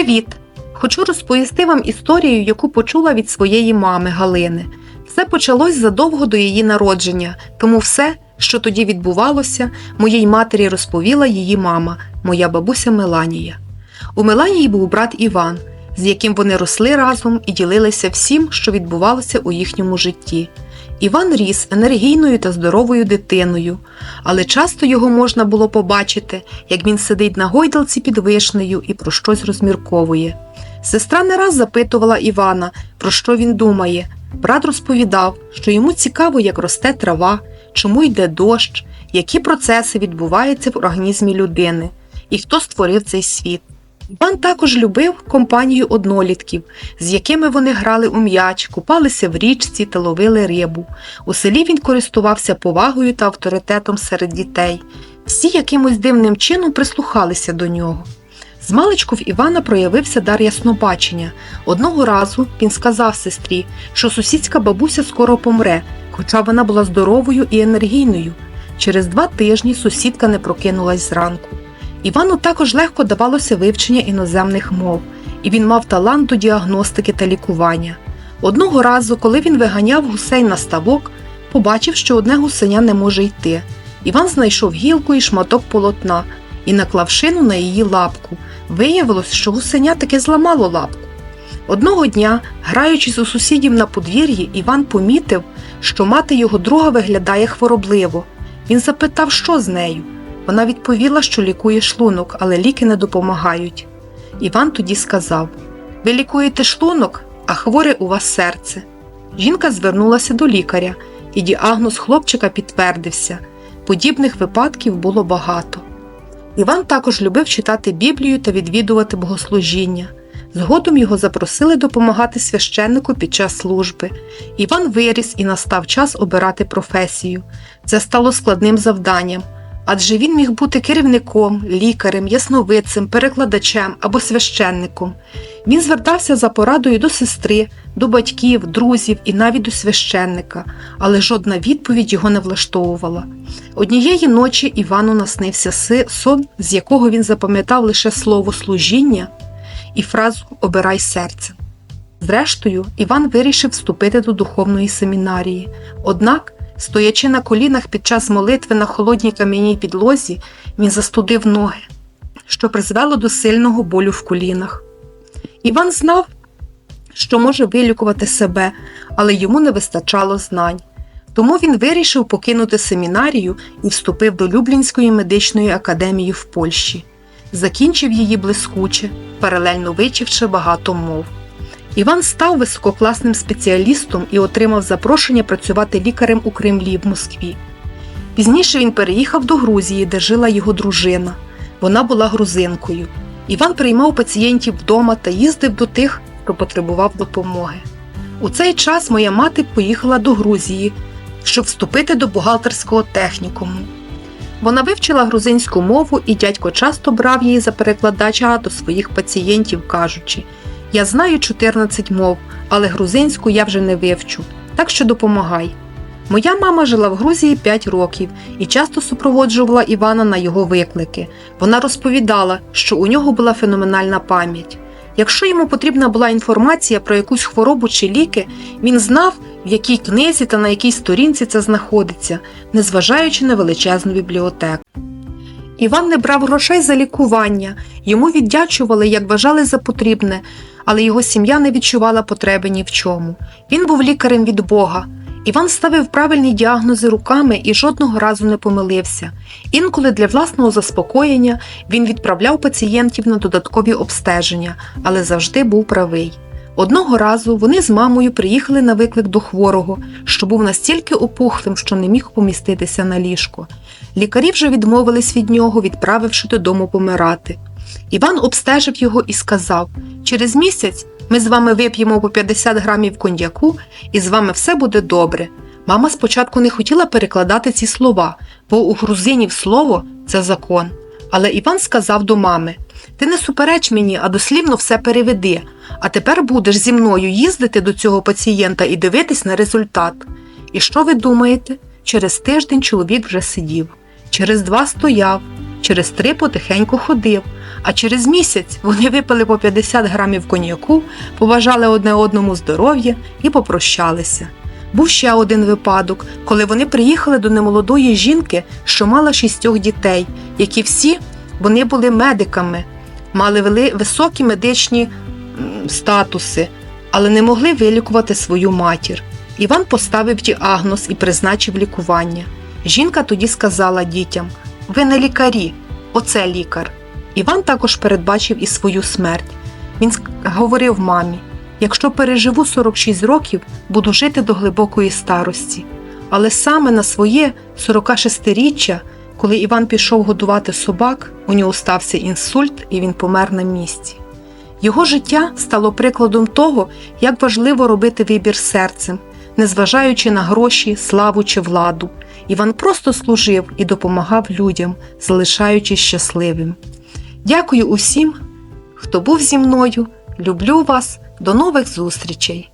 Привіт! Хочу розповісти вам історію, яку почула від своєї мами Галини. Все почалось задовго до її народження, тому все, що тоді відбувалося, моїй матері розповіла її мама, моя бабуся Меланія. У Меланії був брат Іван, з яким вони росли разом і ділилися всім, що відбувалося у їхньому житті. Іван ріс енергійною та здоровою дитиною, але часто його можна було побачити, як він сидить на гойдалці під вишнею і про щось розмірковує. Сестра не раз запитувала Івана, про що він думає. Брат розповідав, що йому цікаво, як росте трава, чому йде дощ, які процеси відбуваються в організмі людини і хто створив цей світ. Іван також любив компанію однолітків, з якими вони грали у м'яч, купалися в річці та ловили рибу. У селі він користувався повагою та авторитетом серед дітей. Всі якимось дивним чином прислухалися до нього. Змалечку в Івана проявився дар яснобачення. Одного разу він сказав сестрі, що сусідська бабуся скоро помре, хоча вона була здоровою і енергійною. Через два тижні сусідка не прокинулась зранку. Івану також легко давалося вивчення іноземних мов, і він мав талант до діагностики та лікування. Одного разу, коли він виганяв гусей на ставок, побачив, що одне гусеня не може йти. Іван знайшов гілку і шматок полотна і наклав шину на її лапку. Виявилось, що гусеня таки зламало лапку. Одного дня, граючись у сусідів на подвір'ї, Іван помітив, що мати його друга виглядає хворобливо. Він запитав, що з нею. Вона відповіла, що лікує шлунок, але ліки не допомагають. Іван тоді сказав: Ви лікуєте шлунок, а хворе у вас серце. Жінка звернулася до лікаря, і діагноз хлопчика підтвердився. Подібних випадків було багато. Іван також любив читати Біблію та відвідувати богослужіння. Згодом його запросили допомагати священнику під час служби. Іван виріс і настав час обирати професію. Це стало складним завданням, адже він міг бути керівником, лікарем, ясновидцем, перекладачем або священником. Він звертався за порадою до сестри, до батьків, друзів і навіть до священника, але жодна відповідь його не влаштовувала. Однієї ночі Івану наснився сон, з якого він запам'ятав лише слово служіння і фразу Обирай серце. Зрештою, Іван вирішив вступити до духовної семінарії. Однак, стоячи на колінах під час молитви на холодній кам'яній підлозі, він застудив ноги, що призвело до сильного болю в колінах. Іван знав, що може вилікувати себе, але йому не вистачало знань. Тому він вирішив покинути семінарію і вступив до Люблінської медичної академії в Польщі. Закінчив її блискуче, паралельно вивчивши багато мов. Іван став висококласним спеціалістом і отримав запрошення працювати лікарем у Кремлі в Москві. Пізніше він переїхав до Грузії, де жила його дружина. Вона була грузинкою. Іван приймав пацієнтів вдома та їздив до тих, хто потребував допомоги. У цей час моя мати поїхала до Грузії, щоб вступити до бухгалтерського технікуму. Вона вивчила грузинську мову, і дядько часто брав її за перекладача до своїх пацієнтів, кажучи: Я знаю 14 мов, але грузинську я вже не вивчу, так що допомагай. Моя мама жила в Грузії 5 років і часто супроводжувала Івана на його виклики. Вона розповідала, що у нього була феноменальна пам'ять. Якщо йому потрібна була інформація про якусь хворобу чи ліки, він знав, в якій книзі та на якій сторінці це знаходиться, незважаючи на величезну бібліотеку. Іван не брав грошей за лікування, йому віддячували, як вважали за потрібне, але його сім'я не відчувала потреби ні в чому. Він був лікарем від Бога. Іван ставив правильні діагнози руками і жодного разу не помилився. Інколи для власного заспокоєння він відправляв пацієнтів на додаткові обстеження, але завжди був правий. Одного разу вони з мамою приїхали на виклик до хворого, що був настільки опухлим, що не міг поміститися на ліжко. Лікарі вже відмовились від нього, відправивши додому помирати. Іван обстежив його і сказав: через місяць ми з вами вип'ємо по 50 грамів коньяку, і з вами все буде добре. Мама спочатку не хотіла перекладати ці слова, бо у грузинів слово це закон. Але Іван сказав до мами: Ти не супереч мені, а дослівно все переведи. А тепер будеш зі мною їздити до цього пацієнта і дивитись на результат. І що ви думаєте? Через тиждень чоловік вже сидів, через два стояв, через три потихеньку ходив, А через місяць вони випили по 50 грамів коньяку, побажали одне одному здоров'я і попрощалися. Був ще один випадок, коли вони приїхали до немолодої жінки, що мала шістьох дітей, які всі вони були медиками, мали вели- високі медичні статуси, але не могли вилікувати свою матір. Іван поставив діагноз і призначив лікування. Жінка тоді сказала дітям: Ви не лікарі, оце лікар. Іван також передбачив і свою смерть. Він говорив мамі: якщо переживу 46 років, буду жити до глибокої старості. Але саме на своє 46-річчя, коли Іван пішов годувати собак, у нього стався інсульт і він помер на місці. Його життя стало прикладом того, як важливо робити вибір серцем, незважаючи на гроші, славу чи владу. Іван просто служив і допомагав людям, залишаючись щасливим. Дякую усім, хто був зі мною. Люблю вас. До нових зустрічей!